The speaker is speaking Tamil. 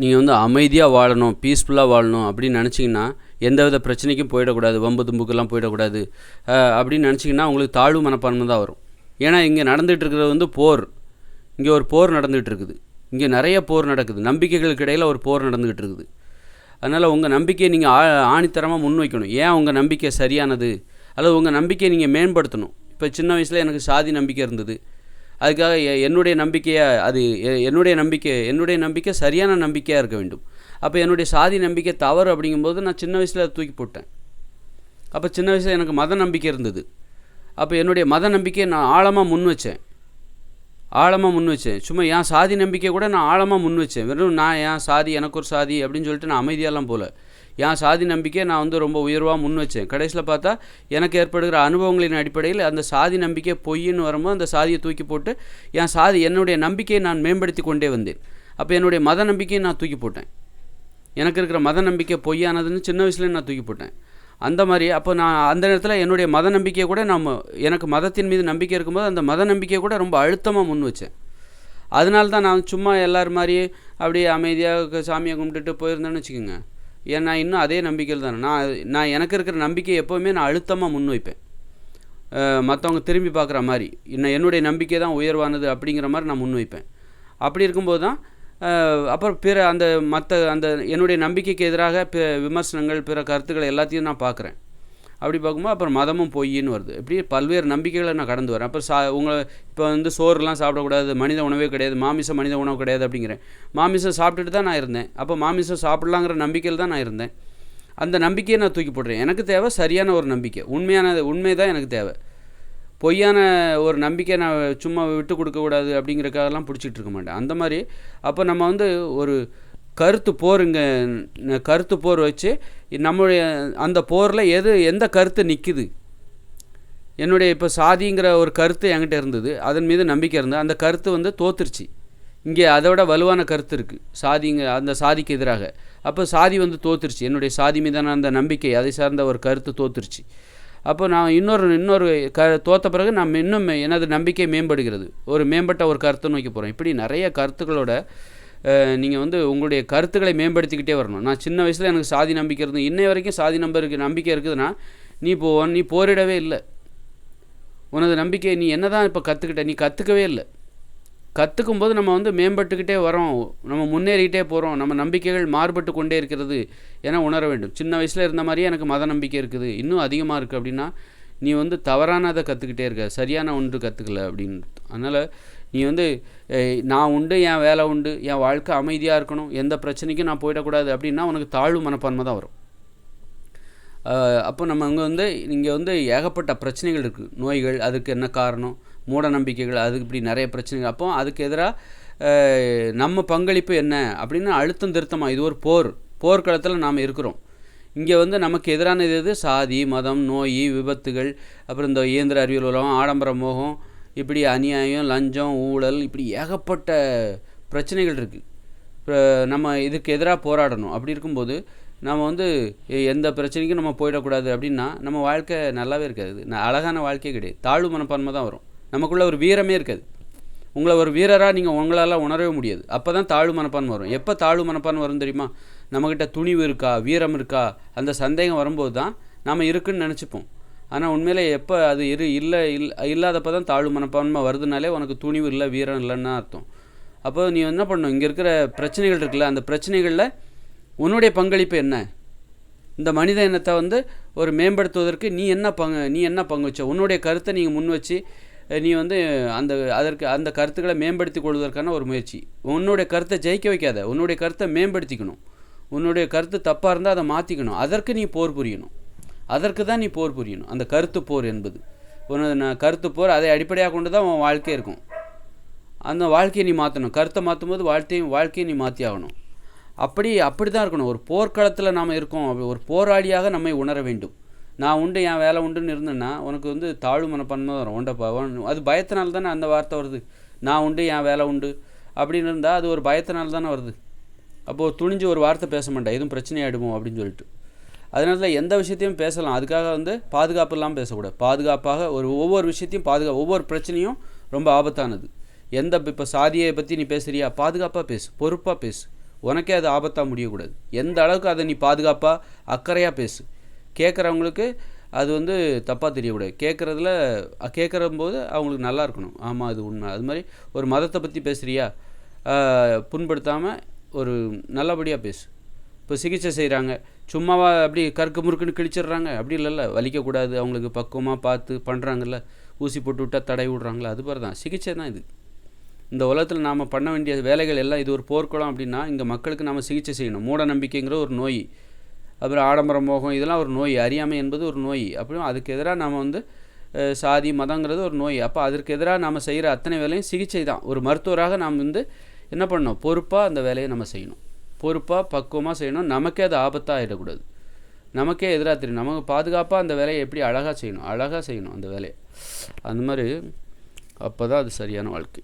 நீங்கள் வந்து அமைதியாக வாழணும் பீஸ்ஃபுல்லாக வாழணும் அப்படின்னு நினச்சிங்கன்னா எந்தவித பிரச்சனைக்கும் போயிடக்கூடாது வம்பு தும்புக்கெல்லாம் போயிடக்கூடாது. அப்படின்னு நினச்சிங்கன்னா உங்களுக்கு தாழ்வு மனப்பான்மை தான் வரும். ஏன்னா இங்கே நடந்துகிட்டு இருக்கிறது வந்து போர். இங்கே ஒரு போர் நடந்துகிட்டு இருக்குது. இங்கே நிறைய போர் நடக்குது. நம்பிக்கைகளுக்கு இடையில் ஒரு போர் நடந்துகிட்டு இருக்குது. அதனால் உங்கள் நம்பிக்கையை நீங்கள் ஆ ஆணித்தரமாக முன்வைக்கணும். ஏன் உங்கள் நம்பிக்கை சரியானது? அல்லது உங்கள் நம்பிக்கையை நீங்கள் மேம்படுத்தணும்? இப்போ சின்ன வயசில் எனக்கு சாதி நம்பிக்கை இருந்தது. அதுக்காக எ- என்னுடைய நம்பிக்கையை அது எ- என்னுடைய நம்பிக்கை என்னுடைய நம்பிக்கை சரியான நம்பிக்கையாக இருக்க வேண்டும். அப்போ என்னுடைய சாதி நம்பிக்கை தவறு அப்படிங்கும்போது நான் சின்ன வயசில் அதை தூக்கி போட்டேன். அப்போ சின்ன வயசில் எனக்கு மத நம்பிக்கை இருந்தது. அப்போ என்னுடைய மத நம்பிக்கையை நான் ஆழமாக முன் வச்சேன். ஆழமாக முன் வச்சேன். சும்மா என் சாதி நம்பிக்கை கூட நான் ஆழமாக முன் வச்சேன். வெறும் நான் என் சாதி எனக்கு ஒரு சாதி அப்படின்னு சொல்லிட்டு நான் அமைதியாலாம் போகல என் சாதி நம்பிக்கையை நான் வந்து ரொம்ப உயர்வாக முன் வச்சேன். கடைசியில் பார்த்தா எனக்கு ஏற்படுகிற அனுபவங்களின் அடிப்படையில் அந்த சாதி நம்பிக்கை பொய்ன்னு வரும்போது அந்த சாதியை தூக்கி போட்டு என் சாதி என்னுடைய நம்பிக்கையை நான் மேம்படுத்தி கொண்டே வந்தேன். அப்போ என்னுடைய மத நம்பிக்கையை நான் தூக்கி போட்டேன். எனக்கு இருக்கிற மத நம்பிக்கை பொய்யானதுன்னு சின்ன வயசுலேயே நான் தூக்கி போட்டேன். அந்த மாதிரி அப்போ நான் அந்த நேரத்தில் என்னுடைய மத நம்பிக்கையை கூட நம்ம எனக்கு மதத்தின் மீது நம்பிக்கை இருக்கும்போது அந்த மத நம்பிக்கையை கூட ரொம்ப அழுத்தமாக முன் வச்சேன். அதனால தான் நான் சும்மா எல்லோரும் மாதிரி அப்படியே அமைதியாக சாமியை கும்பிட்டுட்டு போயிருந்தேன்னு வச்சுக்கோங்க. ஏன் நான் இன்னும் அதே நம்பிக்கையில் தானே நான் நான் எனக்கு இருக்கிற நம்பிக்கையை எப்போவுமே நான் அழுத்தமாக முன் வைப்பேன் மற்றவங்க திரும்பி பார்க்குற மாதிரி. இன்னும் என்னுடைய நம்பிக்கை தான் உயர்வானது அப்படிங்கிற மாதிரி நான் முன்வைப்பேன். அப்படி இருக்கும்போது தான் அப்புறம் பிற அந்த மற்ற அந்த என்னுடைய நம்பிக்கைக்கு எதிராக பிற விமர்சனங்கள் பிற கருத்துக்களை எல்லாத்தையும் நான் பார்க்குறேன். அப்படி பார்க்கும்போது அப்புறம் மதமும் பொய்ன்னு வருது. இப்படி பல்வேறு நம்பிக்கைகளை நான் கடந்து வரேன். அப்புறம் சா உங்களை இப்போ வந்து சோறுலாம் சாப்பிடக்கூடாது மனித உணவே கிடையாது மாமிசம் மனித உணவு கிடையாது அப்படிங்கிறேன். மாமிசம் சாப்பிட்டுட்டு தான் நான் இருந்தேன். அப்போ மாமிசம் சாப்பிட்லாங்கிற நம்பிக்கையில் தான் நான் இருந்தேன். அந்த நம்பிக்கையை நான் தூக்கி போடுறேன் எனக்கு தேவை சரியான ஒரு நம்பிக்கை. உண்மையான உண்மை தான் எனக்கு தேவை. பொய்யான ஒரு நம்பிக்கை நான் சும்மா விட்டு கொடுக்கக்கூடாது அப்படிங்கிறக்காகலாம் பிடிச்சிட்டு இருக்க மாட்டேன். அந்த மாதிரி அப்போ நம்ம வந்து ஒரு கருத்து போருங்க கருத்து போர் வச்சு நம்மளுடைய அந்த போரில் எது எந்த கருத்து நிற்குது என்னுடைய இப்போ சாதிங்கிற ஒரு கருத்து என்கிட்ட இருந்தது. அதன் மீது நம்பிக்கை இருந்தது. அந்த கருத்து வந்து தோத்துருச்சு. இங்கே அதை விட வலுவான கருத்து இருக்குது சாதிங்க அந்த சாதிக்கு எதிராக. அப்போ சாதி வந்து தோத்துருச்சு. என்னுடைய சாதி மீதான அந்த நம்பிக்கை அதை சார்ந்த ஒரு கருத்து தோத்துருச்சு. அப்போ நான் இன்னொரு இன்னொரு க தோத்த பிறகு நான் இன்னும் எனது நம்பிக்கை மேம்படுகிறது. ஒரு மேம்பட்ட ஒரு கருத்தை நோக்கி போகிறோம் இப்படி நிறைய கருத்துக்களோட நீங்கள் வந்து உங்களுடைய கருத்துக்களை மேம்படுத்திக்கிட்டே வரணும். நான் சின்ன வயசில் எனக்கு சாதி நம்பிக்கை இருந்து இன்னை வரைக்கும் சாதி நம்பருக்கு நம்பிக்கை இருக்குதுன்னா நீ இப்போ நீ போரிடவே இல்லை. உனது நம்பிக்கை நீ என்ன தான் இப்போ கற்றுக்கிட்ட நீ கற்றுக்கவே இல்லை. கற்றுக்கும் போது நம்ம வந்து மேம்பட்டுக்கிட்டே வரோம். நம்ம முன்னேறிக்கிட்டே போகிறோம் நம்ம நம்பிக்கைகள் மாறுபட்டு கொண்டே இருக்கிறது என உணர வேண்டும். சின்ன வயசில் இருந்த மாதிரியே எனக்கு மத நம்பிக்கை இருக்குது. இன்னும் அதிகமாக இருக்குது அப்படின்னா நீ வந்து தவறானதை கற்றுக்கிட்டே இருக்க. சரியான ஒன்று கற்றுக்கல அப்படின்னு. அதனால் நீ வந்து நான் உண்டு என் வேலை உண்டு என் வாழ்க்கை அமைதியாக இருக்கணும் எந்த பிரச்சனைக்கும் நான் போயிடக்கூடாது அப்படின்னா உனக்கு தாழ்வு மனப்பான்மை தான் வரும். அப்போ நம்ம அங்கே வந்து இங்கே வந்து ஏகப்பட்ட பிரச்சனைகள் இருக்குது நோய்கள் அதுக்கு என்ன காரணம்? மூட நம்பிக்கைகள் அதுக்கு இப்படி நிறைய பிரச்சனைகள். அப்போ அதுக்கு எதிராக நம்ம பங்களிப்பு என்ன? அப்படின்னு அழுத்தம் திருத்தமாக இது ஒரு போர். போர்க்களத்தில் நாம் இருக்கிறோம். இங்கே வந்து நமக்கு எதிரானது எது? சாதி மதம் நோய் விபத்துகள் அப்புறம் இந்த இயந்திர அறிவியல் உலகம் ஆடம்பர மோகம் இப்படி அநியாயம் லஞ்சம் ஊழல் இப்படி ஏகப்பட்ட பிரச்சனைகள் இருக்குது நம்ம இதுக்கு எதிராக போராடணும். அப்படி இருக்கும்போது நம்ம வந்து எந்த பிரச்சனைக்கும் நம்ம போயிடக்கூடாது அப்படின்னா நம்ம வாழ்க்கை நல்லாவே இருக்காது. அழகான வாழ்க்கையே கிடையாது. தாழ்வு மனப்பான்மை தான் வரும். நமக்குள்ள ஒரு வீரமே இருக்காது. உங்களை ஒரு வீரராக நீங்கள் உங்களால் உணரவே முடியாது. அப்போ தான் தாழ்வு மனப்பான்மை வரும். எப்போ தாழ்வு மனப்பான்மை வரும் தெரியுமா? நம்மக்கிட்ட துணிவு இருக்கா வீரம் இருக்கா அந்த சந்தேகம் வரும்போது தான் நாம் இருக்குன்னு நினச்சிப்போம். ஆனால் உண்மையிலே எப்போ அது இரு இல்லை இல் இல்லாதப்போ தான் தாழ்வு மனப்பான்மை வருதுனாலே உனக்கு துணிவு இல்லை வீரம் இல்லைன்னு அர்த்தம். அப்போ நீ என்ன பண்ணணும்? இங்கே இருக்கிற பிரச்சனைகள் இருக்குல்ல அந்த பிரச்சனைகளில் உன்னுடைய பங்களிப்பு என்ன? இந்த மனித இனத்தை வந்து ஒரு மேம்படுத்துவதற்கு நீ என்ன பங்கு நீ என்ன பங்கு வச்ச? உன்னுடைய கருத்தை நீங்கள் முன் வச்சு நீ வந்து அந்த அதற்கு அந்த கருத்துக்களை மேம்படுத்தி கொள்வதற்கான ஒரு முயற்சி. உன்னுடைய கருத்தை ஜெயிக்க வைக்காத உன்னுடைய கருத்தை மேம்படுத்திக்கணும். உன்னுடைய கருத்து தப்பாக இருந்தால் அதை மாற்றிக்கணும் அதற்கு நீ போர் புரியணும். அதற்கு தான் நீ போர் புரியணும். அந்த கருத்து போர் என்பது. உனது நான் கருத்து போர் அதை அடிப்படையாக கொண்டு தான் உன் வாழ்க்கை இருக்கும். அந்த வாழ்க்கையை நீ மாற்றணும் கருத்தை மாற்றும் போது வாழ்க்கையும் வாழ்க்கையை நீ மாற்றி ஆகணும். அப்படி அப்படி தான் இருக்கணும். ஒரு போர்க்களத்தில் நாம் இருக்கோம். அப்படி ஒரு போராளியாக நம்மை உணர வேண்டும். நான் உண்டு என் வேலை உண்டுன்னு இருந்தேன்னா உனக்கு வந்து தாழ்வு மனப்பான்மை வரும். உண்டப்பா அது பயத்தினால தானே அந்த வார்த்தை வருது. நான் உண்டு என் வேலை உண்டு அப்படின்னு இருந்தால் அது ஒரு பயத்தினால தானே வருது. அப்போது துணிஞ்சு ஒரு வார்த்தை பேச மாட்டேன். எதுவும் பிரச்சனையாயிடுமோ அப்படின்னு சொல்லிட்டு. அதனால எந்த விஷயத்தையும் பேசலாம். அதுக்காக வந்து பாதுகாப்பு இல்லாமல் பேசக்கூடாது. பாதுகாப்பாக ஒரு ஒவ்வொரு விஷயத்தையும் பாதுகா ஒவ்வொரு பிரச்சனையும் ரொம்ப ஆபத்தானது. எந்த இப்போ சாதியை பற்றி நீ பேசுறியா? பாதுகாப்பாக பேசு. பொறுப்பாக பேசு. உனக்கே அது ஆபத்தாக முடியக்கூடாது. எந்த அளவுக்கு அதை நீ பாதுகாப்பாக அக்கறையாக பேசு. கேட்குறவங்களுக்கு அது வந்து தப்பாக தெரியக்கூடாது. கேட்குறதுல கேட்குற போது அவங்களுக்கு நல்லா இருக்கணும். ஆமாம் அது உண்மை. அது மாதிரி ஒரு மதத்தை பற்றி பேசுகிறியா புண்படுத்தாமல் ஒரு நல்லபடியாக பேசு. இப்போ சிகிச்சை செய்கிறாங்க சும்மாவா அப்படி கருக்கு முறுக்குன்னு கிழிச்சிடுறாங்க. அப்படி இல்லைல்ல வலிக்கக்கூடாது அவங்களுக்கு பக்குவமாக பார்த்து பண்ணுறாங்கல்ல ஊசி போட்டு விட்டால் தடை விடுறாங்களா? அது மாதிரி தான். சிகிச்சை தான் இது. இந்த உலகத்தில் நாம் பண்ண வேண்டிய வேலைகள் எல்லாம் இது ஒரு போர்க்குளம் அப்படின்னா இங்கே மக்களுக்கு நாம் சிகிச்சை செய்யணும். மூட நம்பிக்கைங்கிற ஒரு நோய். அப்புறம் ஆடம்பர மோகம் இதெல்லாம் ஒரு நோய். அறியாமை என்பது ஒரு நோய். அப்புறம் அதுக்கு எதிராக நாம் வந்து சாதி மதங்கிறது ஒரு நோய். அப்போ அதற்கு எதிராக நாம் செய்கிற அத்தனை வேலையும் சிகிச்சை தான். ஒரு மருத்துவராக நாம் வந்து என்ன பண்ணணும்? பொறுப்பாக அந்த வேலையை நம்ம செய்யணும். பொறுப்பாக பக்குவமாக செய்யணும். நமக்கே அது ஆபத்தாக ஆகிடக்கூடாது நமக்கே எதிராக தெரியும். நமக்கு பாதுகாப்பாக அந்த வேலையை எப்படி அழகாக செய்யணும்? அழகாக செய்யணும் அந்த வேலையை. அந்த மாதிரி அப்போ தான் அது சரியான வாழ்க்கை.